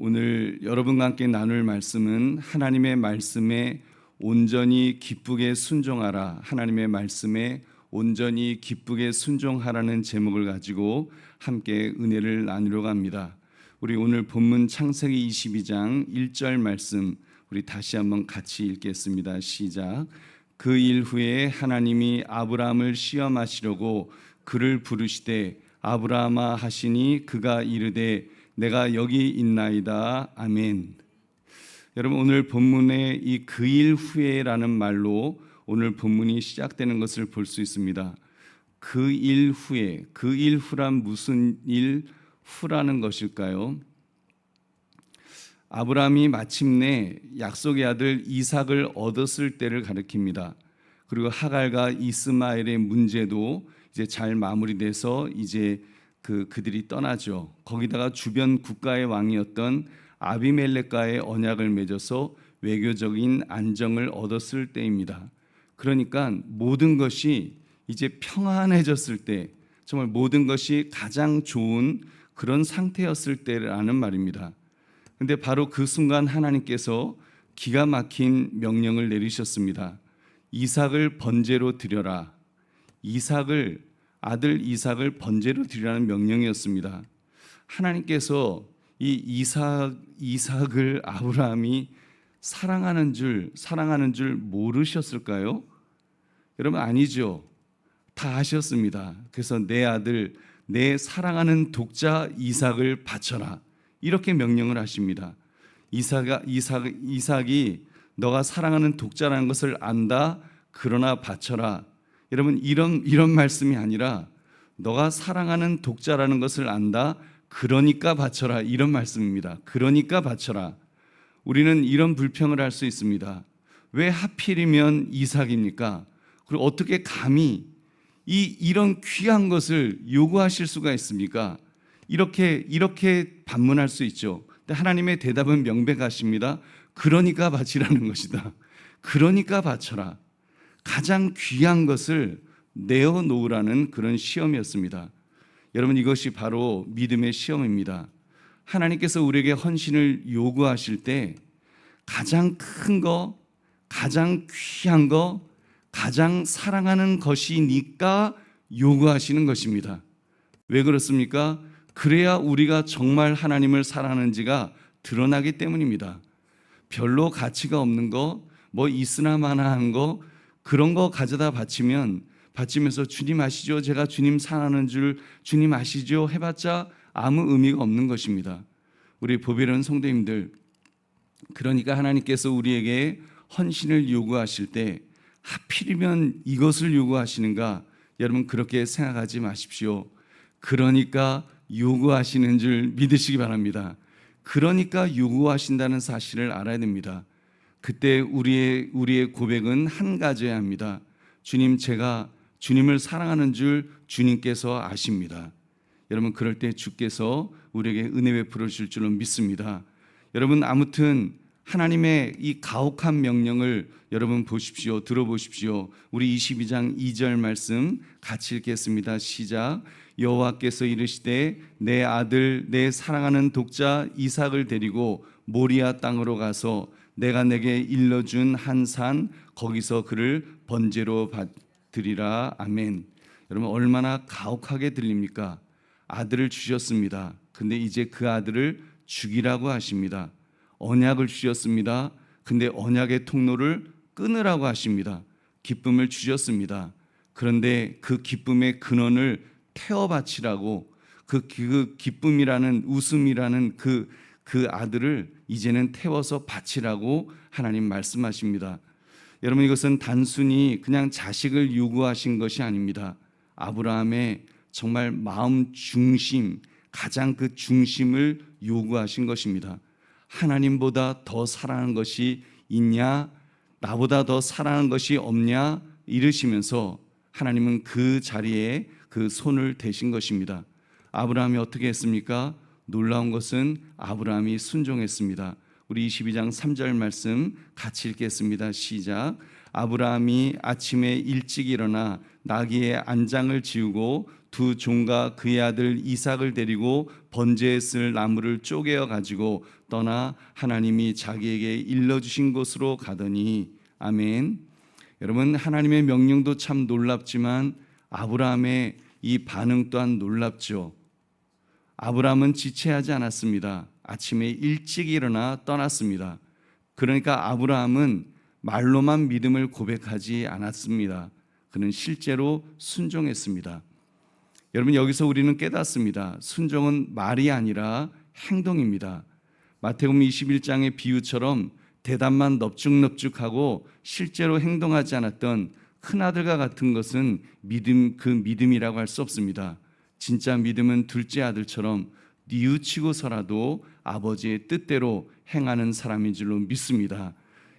오늘 여러분과 함께 나눌 말씀은 하나님의 말씀에 온전히 기쁘게 순종하라. 하나님의 말씀에 온전히 기쁘게 순종하라는 제목을 가지고 함께 은혜를 나누려고 합니다. 우리 오늘 본문 창세기 22장 1절 말씀 우리 다시 한번 같이 읽겠습니다. 시작. 그 일 후에 하나님이 아브라함을 시험하시려고 그를 부르시되 아브라함아 하시니 그가 이르되 내가 여기 있나이다. 아멘. 여러분 오늘 본문의 이 그 일 후에라는 말로 오늘 본문이 시작되는 것을 볼 수 있습니다. 그 일 후에 그 일 후란 무슨 일 후라는 것일까요? 아브라함이 마침내 약속의 아들 이삭을 얻었을 때를 가리킵니다. 그리고 하갈과 이스마엘의 문제도 이제 잘 마무리돼서 이제 그 그들이 떠나죠. 거기다가 주변 국가의 왕이었던 아비멜렉과의 언약을 맺어서 외교적인 안정을 얻었을 때입니다. 그러니까 모든 것이 이제 평안해졌을 때 정말 모든 것이 가장 좋은 그런 상태였을 때라는 말입니다. 근데 바로 그 순간 하나님께서 기가 막힌 명령을 내리셨습니다. 이삭을 번제로 드려라. 이삭을 아들 이삭을 번제로 드리라는 명령이었습니다. 하나님께서 이 이삭 이삭을 아브라함이 사랑하는 줄 사랑하는 줄 모르셨을까요? 여러분 아니죠. 다 아셨습니다. 그래서 내 아들 내 사랑하는 독자 이삭을 바쳐라. 이렇게 명령을 하십니다. 이삭아 이삭 이삭이 너가 사랑하는 독자라는 것을 안다. 그러나 바쳐라. 여러분 이런 이런 말씀이 아니라 너가 사랑하는 독자라는 것을 안다. 그러니까 바쳐라 이런 말씀입니다. 그러니까 바쳐라. 우리는 이런 불평을 할 수 있습니다. 왜 하필이면 이삭입니까? 그리고 어떻게 감히 이 이런 귀한 것을 요구하실 수가 있습니까? 이렇게 이렇게 반문할 수 있죠. 근데 하나님의 대답은 명백하십니다. 그러니까 바치라는 것이다. 그러니까 바쳐라. 가장 귀한 것을 내어 놓으라는 그런 시험이었습니다. 여러분 이것이 바로 믿음의 시험입니다. 하나님께서 우리에게 헌신을 요구하실 때 가장 큰 거, 가장 귀한 거, 가장 사랑하는 것이니까 요구하시는 것입니다. 왜 그렇습니까? 그래야 우리가 정말 하나님을 사랑하는지가 드러나기 때문입니다. 별로 가치가 없는 거, 뭐 있으나 마나한 거, 그런 거 가져다 바치면 바치면서 주님 아시죠? 제가 주님 사랑하는 줄 주님 아시죠? 해봤자 아무 의미가 없는 것입니다. 우리 보배로운 성도님들, 그러니까 하나님께서 우리에게 헌신을 요구하실 때 하필이면 이것을 요구하시는가? 여러분 그렇게 생각하지 마십시오. 그러니까 요구하시는 줄 믿으시기 바랍니다. 그러니까 요구하신다는 사실을 알아야 됩니다. 그때 우리의 우리의 고백은 한 가지여야 합니다. 주님 제가 주님을 사랑하는 줄 주님께서 아십니다. 여러분 그럴 때 주께서 우리에게 은혜 베풀어 주실 줄로 믿습니다. 여러분 아무튼 하나님의 이 가혹한 명령을 여러분 보십시오. 들어보십시오. 우리 22장 2절 말씀 같이 읽겠습니다. 시작. 여호와께서 이르시되 내 아들 내 사랑하는 독자 이삭을 데리고 모리아 땅으로 가서 내가 내게 일러준 한 산 거기서 그를 번제로 드리라 아멘. 여러분 얼마나 가혹하게 들립니까? 아들을 주셨습니다. 근데 이제 그 아들을 죽이라고 하십니다. 언약을 주셨습니다. 근데 언약의 통로를 끊으라고 하십니다. 기쁨을 주셨습니다. 그런데 그 기쁨의 근원을 태워 바치라고 그, 그 기쁨이라는 웃음이라는 그, 그 아들을 이제는 태워서 바치라고 하나님 말씀하십니다. 여러분 이것은 단순히 그냥 자식을 요구하신 것이 아닙니다. 아브라함의 정말 마음 중심, 가장 그 중심을 요구하신 것입니다. 하나님보다 더 사랑하는 것이 있냐? 나보다 더 사랑하는 것이 없냐? 이르시면서 하나님은 그 자리에 그 손을 대신 것입니다. 아브라함이 어떻게 했습니까? 놀라운 것은 아브라함이 순종했습니다. 우리 22장 3절 말씀 같이 읽겠습니다. 시작. 아브라함이 아침에 일찍 일어나 나귀의 안장을 지우고 두 종과 그의 아들 이삭을 데리고 번제에 쓸 나무를 쪼개어 가지고 떠나 하나님이 자기에게 일러 주신 곳으로 가더니 아멘. 여러분 하나님의 명령도 참 놀랍지만 아브라함의 이 반응 또한 놀랍죠. 아브라함은 지체하지 않았습니다. 아침에 일찍 일어나 떠났습니다. 그러니까 아브라함은 말로만 믿음을 고백하지 않았습니다. 그는 실제로 순종했습니다. 여러분 여기서 우리는 깨닫습니다. 순종은 말이 아니라 행동입니다. 마태복음 21장의 비유처럼 대답만 넙죽넙죽하고 실제로 행동하지 않았던 큰 아들과 같은 것은 믿음 그 믿음이라고 할 수 없습니다. 진짜 믿음은 둘째 아들처럼 뉘우치고서라도 아버지의 뜻대로 행하는 사람인 줄로 믿습니다.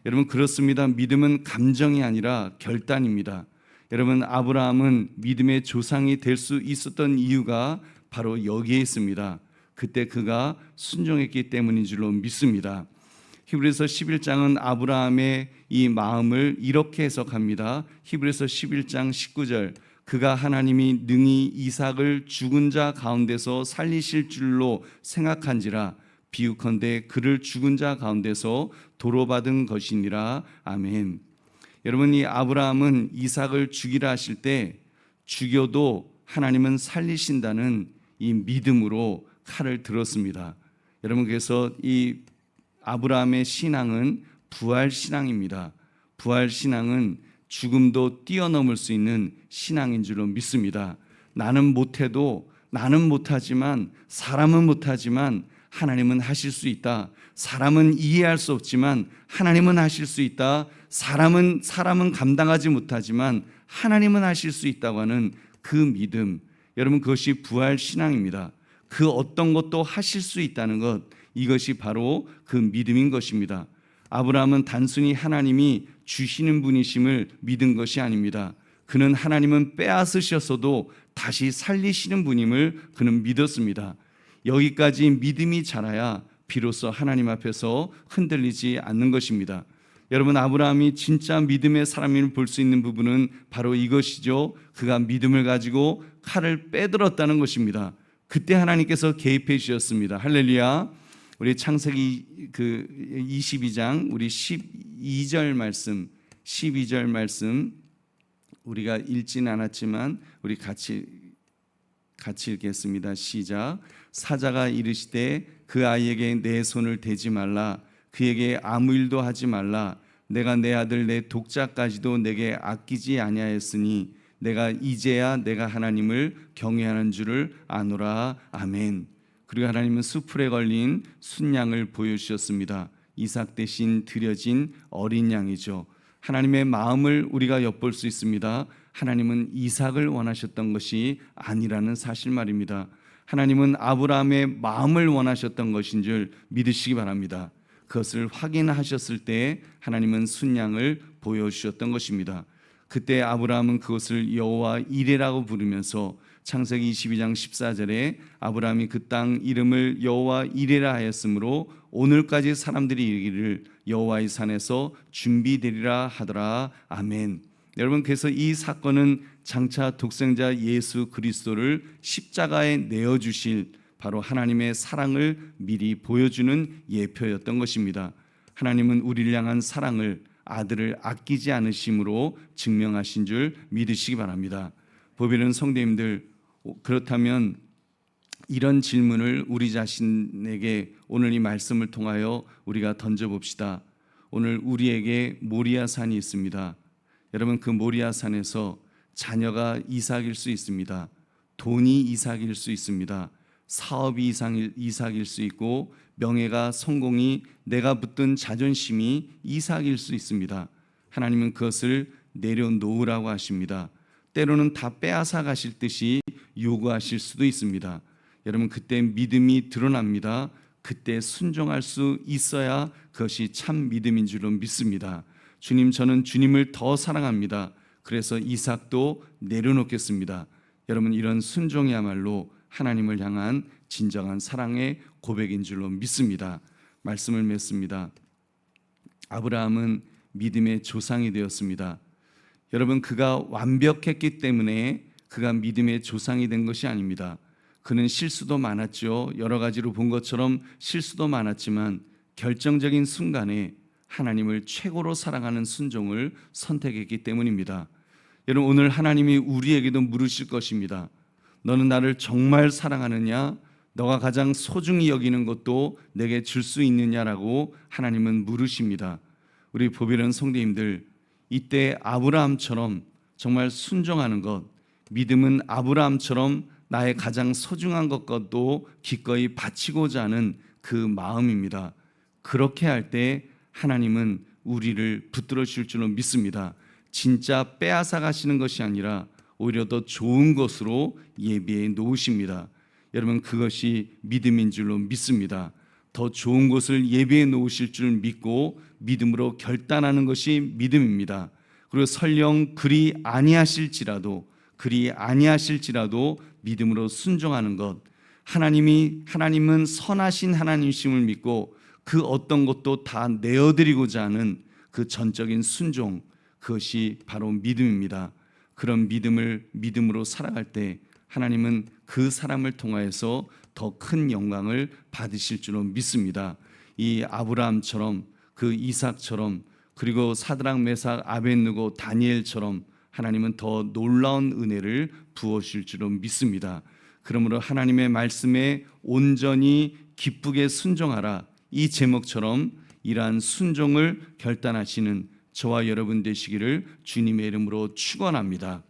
여러분 그렇습니다. 믿음은 감정이 아니라 결단입니다. 여러분 아브라함은 믿음의 조상이 될 수 있었던 이유가 바로 여기에 있습니다. 그때 그가 순종했기 때문인 줄로 믿습니다. 히브리서 11장은 아브라함의 이 마음을 이렇게 해석합니다. 히브리서 11장 19절 그가 하나님이 능히 이삭을 죽은 자 가운데서 살리실 줄로 생각한지라 비유컨대 그를 죽은 자 가운데서 도로받은 것이니라 아멘. 여러분 이 아브라함은 이삭을 죽이라 하실 때 죽여도 하나님은 살리신다는 이 믿음으로 칼을 들었습니다. 여러분 그래서 이 아브라함의 신앙은 부활 신앙입니다. 부활 신앙은 죽음도 뛰어넘을 수 있는 신앙인 줄로 믿습니다. 나는 못해도 나는 못하지만 사람은 못하지만 하나님은 하실 수 있다. 사람은 이해할 수 없지만 하나님은 하실 수 있다. 사람은 사람은 감당하지 못하지만 하나님은 하실 수 있다고 하는 그 믿음. 여러분 그것이 부활 신앙입니다. 그 어떤 것도 하실 수 있다는 것 이것이 바로 그 믿음인 것입니다. 아브라함은 단순히 하나님이 주시는 분이심을 믿은 것이 아닙니다. 그는 하나님은 빼앗으셨어도 다시 살리시는 분임을 그는 믿었습니다. 여기까지 믿음이 자라야 비로소 하나님 앞에서 흔들리지 않는 것입니다. 여러분 아브라함이 진짜 믿음의 사람임을 볼 수 있는 부분은 바로 이것이죠. 그가 믿음을 가지고 칼을 빼들었다는 것입니다. 그때 하나님께서 개입해 주셨습니다. 할렐루야. 우리 창세기 그 22장 우리 12절 말씀 12절 말씀 우리가 읽지는 않았지만 우리 같이 같이 읽겠습니다. 시작. 사자가 이르시되 그 아이에게 내 손을 대지 말라 그에게 아무 일도 하지 말라 내가 내 아들 내 독자까지도 내게 아끼지 아니하였으니 내가 이제야 내가 하나님을 경외하는 줄을 아노라 아멘. 그리고 하나님은 수풀에 걸린 순양을 보여주셨습니다. 이삭 대신 드려진 어린 양이죠. 하나님의 마음을 우리가 엿볼 수 있습니다. 하나님은 이삭을 원하셨던 것이 아니라는 사실 말입니다. 하나님은 아브라함의 마음을 원하셨던 것인 줄 믿으시기 바랍니다. 그것을 확인하셨을 때 하나님은 순양을 보여주셨던 것입니다. 그때 아브라함은 그것을 여호와 이레라고 부르면서 창세기 22장 14절에 아브라함이 그 땅 이름을 여호와 이레라 하였으므로 오늘까지 사람들이 이르기를 여호와의 산에서 준비되리라 하더라 아멘. 여러분 그래서 이 사건은 장차 독생자 예수 그리스도를 십자가에 내어 주실 바로 하나님의 사랑을 미리 보여주는 예표였던 것입니다. 하나님은 우리를 향한 사랑을 아들을 아끼지 않으심으로 증명하신 줄 믿으시기 바랍니다. 보배는 성도님들 그렇다면 이런 질문을 우리 자신에게 오늘 이 말씀을 통하여 우리가 던져 봅시다. 오늘 우리에게 모리아 산이 있습니다. 여러분 그 모리아 산에서 자녀가 이삭일 수 있습니다. 돈이 이삭일 수 있습니다. 사업이 이삭일, 이삭일 수 있고 명예가 성공이 내가 붙든 자존심이 이삭일 수 있습니다. 하나님은 그것을 내려놓으라고 하십니다. 때로는 다 빼앗아 가실 듯이 요구하실 수도 있습니다. 여러분 그때 믿음이 드러납니다. 그때 순종할 수 있어야 그것이 참 믿음인 줄로 믿습니다. 주님 저는 주님을 더 사랑합니다. 그래서 이삭도 내려놓겠습니다. 여러분 이런 순종이야말로 하나님을 향한 진정한 사랑의 고백인 줄로 믿습니다. 말씀을 맺습니다. 아브라함은 믿음의 조상이 되었습니다. 여러분 그가 완벽했기 때문에 그가 믿음의 조상이 된 것이 아닙니다. 그는 실수도 많았죠. 여러 가지로 본 것처럼 실수도 많았지만 결정적인 순간에 하나님을 최고로 사랑하는 순종을 선택했기 때문입니다. 여러분 오늘 하나님이 우리에게도 물으실 것입니다. 너는 나를 정말 사랑하느냐? 너가 가장 소중히 여기는 것도 내게 줄 수 있느냐라고 하나님은 물으십니다. 우리 보배는 성도님들 이때 아브라함처럼 정말 순종하는 것, 믿음은 아브라함처럼 나의 가장 소중한 것과도 기꺼이 바치고자 하는 그 마음입니다. 그렇게 할 때 하나님은 우리를 붙들어 주실 줄은 믿습니다. 진짜 빼앗아 가시는 것이 아니라 오히려 더 좋은 것으로 예비해 놓으십니다. 여러분 그것이 믿음인 줄로 믿습니다. 더 좋은 것을 예비해 놓으실 줄 믿고 믿음으로 결단하는 것이 믿음입니다. 그리고 설령 그리 아니하실지라도 그리 아니하실지라도 믿음으로 순종하는 것 하나님이 하나님은 선하신 하나님심을 믿고 그 어떤 것도 다 내어드리고자 하는 그 전적인 순종 그것이 바로 믿음입니다. 그런 믿음을 믿음으로 살아갈 때 하나님은 그 사람을 통하여서 더 큰 영광을 받으실 줄로 믿습니다. 이 아브라함처럼 그 이삭처럼 그리고 사드랑 메삭 아벤누고 다니엘처럼 하나님은 더 놀라운 은혜를 부어주실 줄로 믿습니다. 그러므로 하나님의 말씀에 온전히 기쁘게 순종하라 이 제목처럼 이러한 순종을 결단하시는 저와 여러분 되시기를 주님의 이름으로 축원합니다.